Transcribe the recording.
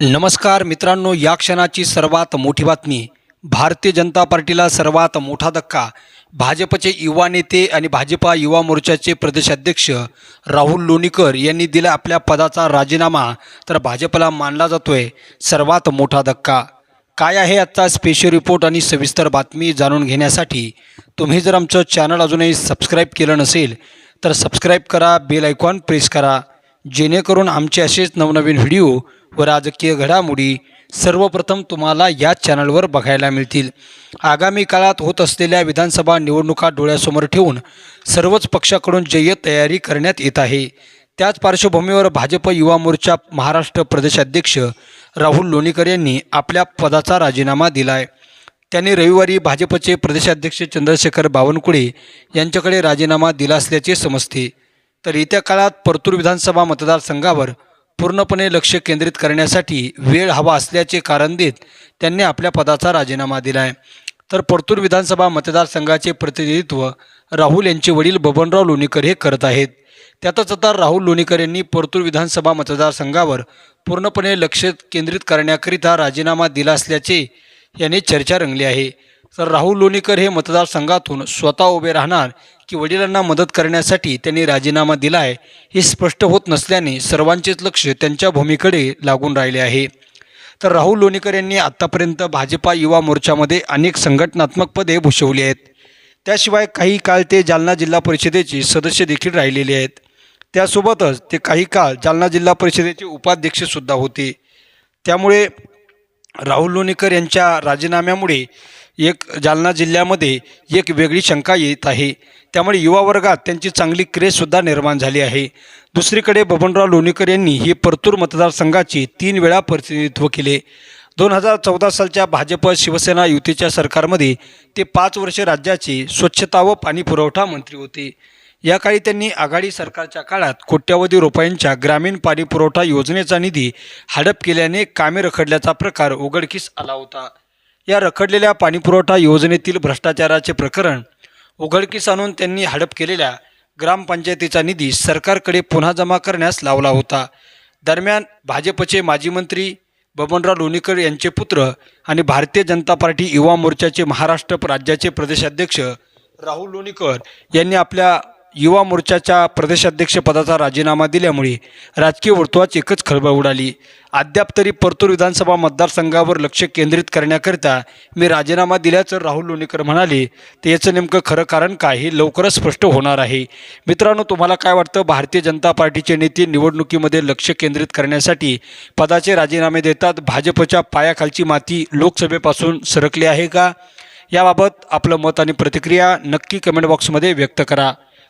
नमस्कार मित्रांनो या क्षणाची सर्वात मोठी बातमी. भारतीय जनता पार्टीला सर्वात मोठा धक्का. भाजपचे युवा नेते आणि भाजपा युवा मोर्चाचे प्रदेशाध्यक्ष राहुल लोणीकर यांनी दिला आपल्या पदाचा राजीनामा तर भाजपला मानला जातोय सर्वात मोठा धक्का. काय आहे आजचा स्पेशल रिपोर्ट आणि सविस्तर बातमी जाणून घेण्यासाठी? तुम्ही जर आमचं चॅनल अजूनही सबस्क्राईब केलं नसेल तर सबस्क्राईब करा बेल आयकॉन प्रेस करा. जेणेकरून आमचे असेच नवनवीन व्हिडिओ व राजकीय घडामोडी सर्वप्रथम तुम्हाला या चॅनलवर बघायला मिळतील. आगामी काळात होत असलेल्या विधानसभा निवडणुका डोळ्यासमोर ठेवून सर्वच पक्षाकडून जय्यत तयारी करण्यात येत आहे. त्याच पार्श्वभूमीवर भाजप युवा मोर्चा महाराष्ट्र प्रदेशाध्यक्ष राहुल लोणीकर यांनी आपल्या पदाचा राजीनामा दिला आहे त्यांनी रविवारी भाजपचे प्रदेशाध्यक्ष चंद्रशेखर बावनकुळे यांच्याकडे राजीनामा दिला असल्याचे समजते. तर येत्या काळात परतूर विधानसभा मतदारसंघावर पूर्णपणे लक्ष केंद्रित करण्यासाठी वेळ हवा असल्याचे कारण देत त्यांनी आपल्या पदाचा राजीनामा दिला आहे तर परतूर विधानसभा मतदारसंघाचे प्रतिनिधित्व राहुल यांचे वडील बबनराव लोणीकर हे करत आहेत. त्यातच आता राहुल लोणीकर यांनी परतूर विधानसभा मतदारसंघावर पूर्णपणे लक्ष केंद्रित करण्याकरिता राजीनामा दिला असल्याचे याने चर्चा रंगली आहे. तर राहुल लोणीकर हे मतदारसंघातून स्वतः उभे राहणार की वडिलांना मदत करण्यासाठी त्यांनी राजीनामा दिला आहे हे स्पष्ट होत नसल्याने सर्वांचेच लक्ष त्यांच्या भूमीकडे लागून राहिले आहे. तर राहुल लोणीकर यांनी आत्तापर्यंत भाजपा युवा मोर्चामध्ये अनेक संघटनात्मक पदे भूषवली आहेत. त्याशिवाय काही काळ ते जालना जिल्हा परिषदेचे सदस्य देखील राहिलेले आहेत. त्यासोबतच ते काही काळ जालना जिल्हा परिषदेचे उपाध्यक्षसुद्धा होते. त्यामुळे राहुल लोणीकर यांच्या राजीनाम्यामुळे एक जालना जिल्ह्यामध्ये एक वेगळी शंका येत आहे. त्यामुळे युवा वर्गात त्यांची चांगली क्रेजसुद्धा निर्माण झाली आहे. दुसरीकडे बबनराव लोणीकर यांनी ही परतूर मतदारसंघाचे तीन वेळा प्रतिनिधित्व केले. दोन हजार चौदा सालच्या भाजप शिवसेना युतीच्या सरकारमध्ये ते पाच वर्षे राज्याचे स्वच्छता व पाणी पुरवठा मंत्री होते. या काळी त्यांनी आघाडी सरकारच्या काळात कोट्यवधी रुपयांच्या ग्रामीण पाणी पुरवठा योजनेचा निधी हडप केल्याने कामे रखडल्याचा प्रकार उघडकीस आला होता. या रखडलेल्या पाणीपुरवठा योजनेतील भ्रष्टाचाराचे प्रकरण उघडकीस आणून त्यांनी हडप केलेल्या ग्रामपंचायतीचा निधी सरकारकडे पुन्हा जमा करण्यास लावला होता. दरम्यान भाजपचे माजी मंत्री बबनराव लोणीकर यांचे पुत्र आणि भारतीय जनता पार्टी युवा मोर्चाचे महाराष्ट्र राज्याचे प्रदेशाध्यक्ष राहुल लोणीकर यांनी आपल्या युवा मोर्चाच्या प्रदेशाध्यक्षपदाचा राजीनामा दिल्यामुळे राजकीय वर्तुळात एकच खळबळ उडाली. अद्याप तरी परतूर विधानसभा मतदारसंघावर लक्ष केंद्रित करण्याकरिता मी राजीनामा दिल्याचं राहुल लोणीकर म्हणाले तर याचं नेमकं खरं कारण काय हे लवकरच स्पष्ट होणार आहे. मित्रांनो तुम्हाला काय वाटतं? भारतीय जनता पार्टीचे नेते निवडणुकीमध्ये लक्ष केंद्रित करण्यासाठी पदाचे राजीनामे देतात भाजपच्या पायाखालची माती लोकसभेपासून सरकली आहे का? याबाबत आपलं मत आणि प्रतिक्रिया नक्की कमेंट बॉक्समध्ये व्यक्त करा.